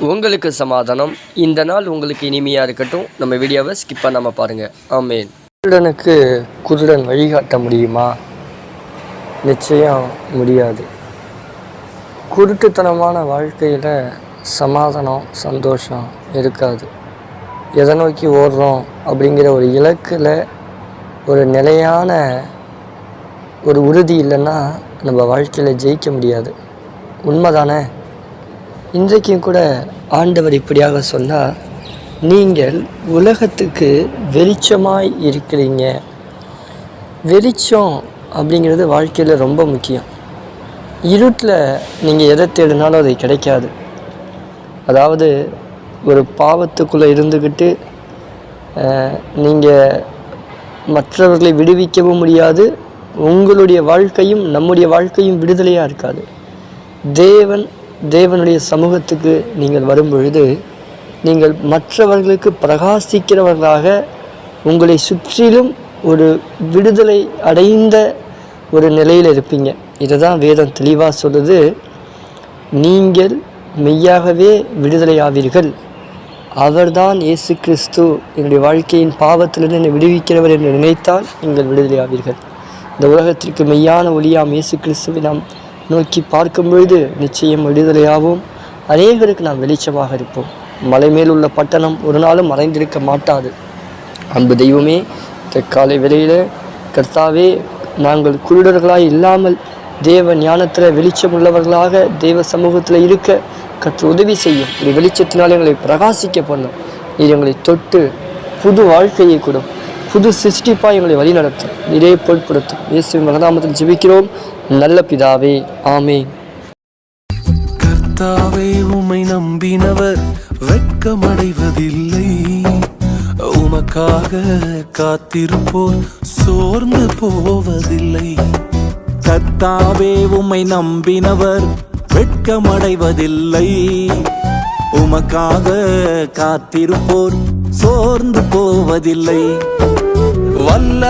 உங்களுக்கு சமாதானம். இந்த நாள் உங்களுக்கு இனிமையாக இருக்கட்டும். நம்ம வீடியோவை ஸ்கிப் பண்ணாமல் பாருங்கள் ஆமேன். குருடனுக்கு குருடன் வழிகாட்ட முடியுமா? நிச்சயம் முடியாது. குருட்டுத்தனமான வாழ்க்கையில் சமாதானம் சந்தோஷம் இருக்காது. எதை நோக்கி ஓடுறோம் அப்படிங்கிற ஒரு இலக்கில் ஒரு நிலையான ஒரு உறுதி இல்லைன்னா நம்ம வாழ்க்கையில் ஜெயிக்க முடியாது. உண்மைதானே? இன்றைக்கும் கூட ஆண்டவர் இப்படியாக சொன்னால் நீங்கள் உலகத்துக்கு வெளிச்சமாய் இருக்கிறீங்க. வெளிச்சம் அப்படிங்கிறது வாழ்க்கையில் ரொம்ப முக்கியம். இருட்டில் நீங்கள் எதை தேடினாலும் அது கிடைக்காது. அதாவது ஒரு பாவத்துக்குள்ளே இருந்துக்கிட்டு நீங்கள் மற்றவர்களை விடுவிக்கவும் முடியாது. உங்களுடைய வாழ்க்கையும் நம்முடைய வாழ்க்கையும் விடுதலையாக இருக்காது. தேவன் தேவனுடைய சமூகத்துக்கு நீங்கள் வரும் பொழுது நீங்கள் மற்றவர்களுக்கு பிரகாசிக்கிறவர்களாக உங்களை சுற்றிலும் ஒரு விடுதலை அடைந்த ஒரு நிலையில் இருப்பீங்க. இதை தான் வேதம் தெளிவாக சொல்லுது நீங்கள் மெய்யாகவே விடுதலையாவீர்கள். அவர்தான் இயேசு கிறிஸ்து என்னுடைய வாழ்க்கையின் பாவத்திலிருந்து என்னை விடுவிக்கிறவர் என்று நினைத்தால் நீங்கள் விடுதலையாவீர்கள். இந்த உலகத்திற்கு மெய்யான ஒளியாம் இயேசு கிறிஸ்துவை நாம் நோக்கி பார்க்கும் பொழுது நிச்சயம் விடுதலையாகவும் அநேகருக்கு நாம் வெளிச்சமாக இருப்போம். மலை மேல் உள்ள பட்டணம் ஒரு நாளும் மறைந்திருக்க மாட்டாது. அன்பு தெய்வமே தற்காலை விலையில் கர்த்தாவே நாங்கள் குருடர்களாய் இல்லாமல் தேவ ஞானத்தில் வெளிச்சம் உள்ளவர்களாக தேவ சமூகத்தில் இருக்க கற்று உதவி செய்யும். இந்த வெளிச்சத்தினால் எங்களை பிரகாசிக்க பண்ணும். இது எங்களை தொட்டு புது வாழ்க்கையை கொடும். புது சிருஷ்டிப்பாக எங்களை வழிநடத்தும். இதே பொருட்படுத்தும். இயேசுவின் மகதாமத்தில் ஜெபிக்கிறோம். நல்ல பிதாவே ஆமே கர்த்தாவே உமை நம்பினவர் வெட்கமடைவதில்லை. உமக்காக காத்திருப்போர் சோர்ந்து போவதில்லை. கர்த்தாவே உம்மை நம்பினவர் வெட்கமடைவதில்லை. உமக்காக காத்திருப்போர் சோர்ந்து போவதில்லை. வல்ல